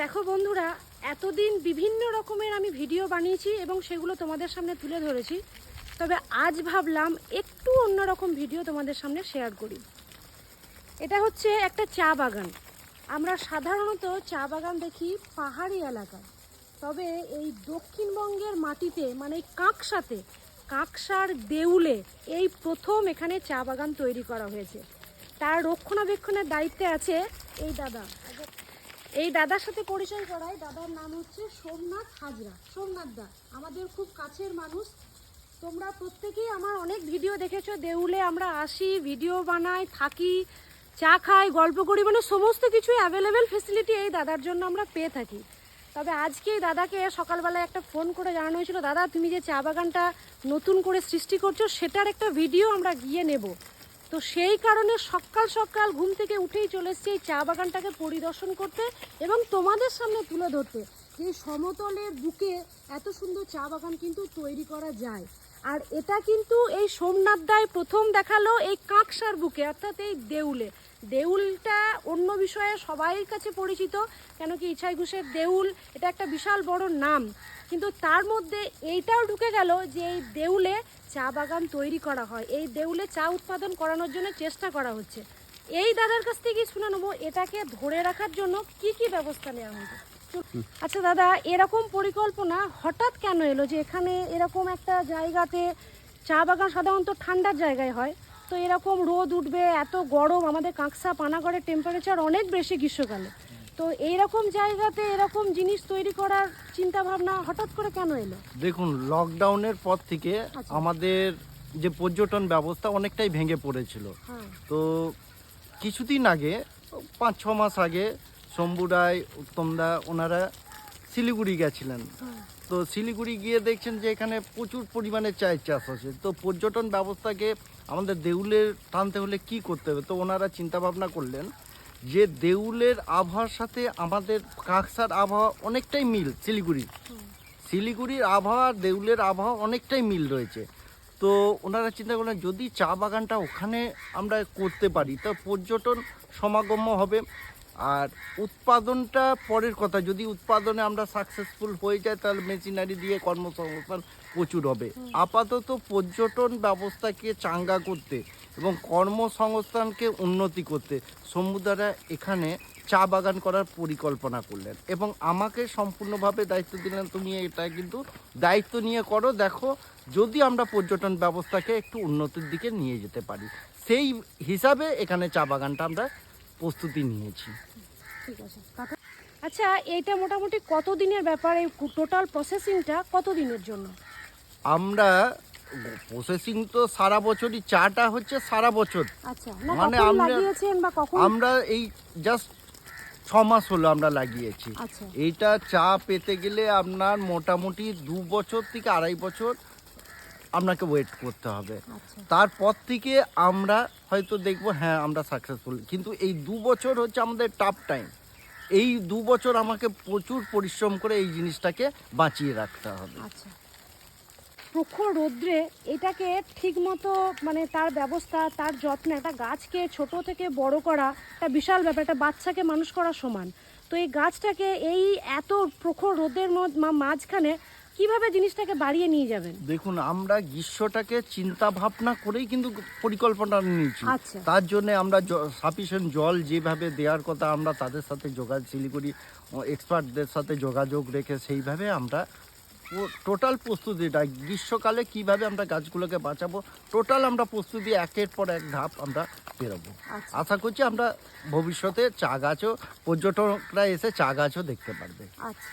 দেখো বন্ধুরা, এতদিন বিভিন্ন রকমের আমি ভিডিও বানিয়েছি এবং সেগুলো তোমাদের সামনে তুলে ধরেছি। তবে আজ ভাবলাম একটু অন্যরকম ভিডিও তোমাদের সামনে শেয়ার করি। এটা হচ্ছে একটা চা বাগান। আমরা সাধারণত চা বাগান দেখি পাহাড়ি এলাকায়। তবে এই দক্ষিণবঙ্গের মাটিতে মানে কাঁকসাতে, কাঁকসার দেউলে এই প্রথম এখানে চা বাগান তৈরি করা হয়েছে। তার রক্ষণাবেক্ষণের দায়িত্বে আছে এই দাদা। এই দাদার সাথে পরিচয় করাই। দাদার নাম হচ্ছে সোমনাথ হাজরা। সোমনাথ দা, আমাদের খুব কাছের মানুষ। তোমরা প্রত্যেকেই আমার অনেক ভিডিও দেখেছ। দেউলে আমরা আসি, ভিডিও বানাই, থাকি, চা খাই, গল্প করি মানে সমস্ত কিছুই অ্যাভেলেবেল ফেসিলিটি এই দাদার জন্য আমরা পেয়ে থাকি। তবে আজকে দাদাকে সকালবেলায় একটা ফোন করে জানানো হয়েছিল, দাদা, তুমি যে চা বাগানটা নতুন করে সৃষ্টি করছ, সেটার একটা ভিডিও আমরা গিয়ে নেব। তো সেই কারণে সকাল সকাল ঘুম থেকে উঠেই চলে এসছি এই চা বাগানটাকে পরিদর্শন করতে এবং তোমাদের সামনে তুলে ধরতে। যে সমতলের বুকে এত সুন্দর চা বাগান কিন্তু তৈরি করা যায়। আর এটা কিন্তু এই সোমনাথ দায় প্রথম দেখাল এই কাঁকসার বুকে, অর্থাৎ এই দেউলে। দেউলটা অন্য বিষয়ে সবাই কাছে পরিচিত, কেন কি ইছাই ঘোষের দেউল, এটা একটা বিশাল বড় নাম। কিন্তু তার মধ্যে এইটাও ঢুকে গেল যে এই দেউলে চা বাগান তৈরি করা হয়। এই দেউলে চা উৎপাদন করানোর জন্য চেষ্টা করা হচ্ছে। এই দাদার কাছ থেকে শুনে নেব, এটাকে ধরে রাখার জন্য কি কি ব্যবস্থা নেওয়া চল- আচ্ছা দাদা এরকম পরিকল্পনা হঠাৎ কেন এলো যে এখানে এরকম একটা জায়গাতে চা বাগান সাধারণত ঠান্ডার জায়গায় হয়? তো এরকম রোদ উঠবে এত গরম আমাদের কাঁকসা পানাগড়ের টেম্পারেচার অনেক বেশি গ্রীষ্মকালে। তো এইরকম জায়গাতে এরকম জিনিস তৈরি করার চিন্তা ভাবনা হঠাৎ করে কেন এলো? দেখুন লকডাউনের পর থেকে আচ্ছা। আমাদের যে পর্যটন ব্যবস্থা অনেকটাই ভেঙে পড়েছিল। হ্যাঁ। তো কিছুদিন আগে পাঁচ ছ মাস আগে শম্ভু রায় উত্তম দা ওনারা শিলিগুড়ি গেছিলেন। তো শিলিগুড়ি গিয়ে দেখছেন যে এখানে প্রচুর পরিমাণে চায়ের চাষ হচ্ছে তো পর্যটন ব্যবস্থাকে আমাদের দেউলের টানতে হলে কি করতে হবে? তো ওনারা চিন্তা ভাবনা করলেন যে দেউলের আবহাওয়ার সাথে আমাদের কাকসার আবহাওয়া অনেকটাই মিল শিলিগুড়ি শিলিগুড়ির আবহাওয়া আর দেউলের আবহাওয়া অনেকটাই মিল রয়েছে। তো ওনারা চিন্তা করলেন, যদি চা বাগানটা ওখানে আমরা করতে পারি, তো পর্যটন সমাগম হবে। আর উৎপাদনটা পরের কথা, যদি উৎপাদনে আমরা সাকসেসফুল হয়ে যায় তাহলে মেশিনারি দিয়ে কর্মসংস্থান প্রচুর হবে। আপাতত পর্যটন ব্যবস্থাকে চাঙ্গা করতে এবং কর্মসংস্থানকে উন্নতি করতে সমুদ্রা এখানে চা বাগান করার পরিকল্পনা করলেন এবং আমাকে সম্পূর্ণভাবে দায়িত্ব দিলেন, তুমি এটা কিন্তু দায়িত্ব নিয়ে করো, দেখো যদি আমরা পর্যটন ব্যবস্থাকে একটু উন্নতির দিকে নিয়ে যেতে পারি। সেই হিসাবে এখানে চা বাগানটা আমরা প্রস্তুতি নিয়েছি। ঠিক আছে কাকা। আচ্ছা এইটা মোটামুটি কত দিনের ব্যাপার? এই টোটাল প্রসেসিংটা কত দিনের জন্য? আমরা প্রসেসিং তো সারা বছরই চাটা হচ্ছে সারা বছর। আচ্ছা মানে আমরা- লাগিয়েছেন বা কখন? আমরা এই জাস্ট ছ মাস হলো আমরা লাগিয়েছি। আচ্ছা। এইটা চা পেতে গেলে আপনার মোটামুটি দু বছর থেকে আড়াই বছর আপনাকে ওয়েট করতে হবে। আচ্ছা। তারপর থেকে আমরা হয়তো দেখব হ্যাঁ আমরা সাকসেসফুল কিন্তু এই দু বছর হচ্ছে আমাদের টাফ টাইম এই দু বছর আমাকে প্রচুর পরিশ্রম করে এই জিনিসটাকে বাঁচিয়ে রাখতে হবে। আচ্ছা। প্রখর রৌদ্রে এটাকে ঠিকমতো মানে তার ব্যবস্থা তার যত্ন একটা গাছকে ছোট থেকে বড় করা একটা বিশাল ব্যাপার একটা বাচ্চাকে মানুষ করা সমান। তো এই গাছটাকে এই এত প্রখর রোদের মাঝখানে কীভাবে জিনিসটাকে বাড়িয়ে নিয়ে যাবেন? দেখুন আমরা গ্রীষ্মটাকে চিন্তা ভাবনা করেই কিন্তু পরিকল্পনা নিয়েছি। আচ্ছা। তার জন্য আমরা সাফিসিয়েন্ট জল যেভাবে দেওয়ার কথা আমরা তাদের সাথে যোগাযোগ শিলিগুড়ি এক্সপার্টদের সাথে যোগাযোগ রেখে সেইভাবে আমরা টোটাল প্রস্তুতিটা গ্রীষ্মকালে কীভাবে আমরা গাছগুলোকে বাঁচাবো টোটাল আমরা প্রস্তুতি একের পর এক ধাপ আমরা বেরোবো আচ্ছা। আশা করছি আমরা ভবিষ্যতে চা গাছও পর্যটকরা এসে চা গাছও দেখতে পারবে। আচ্ছা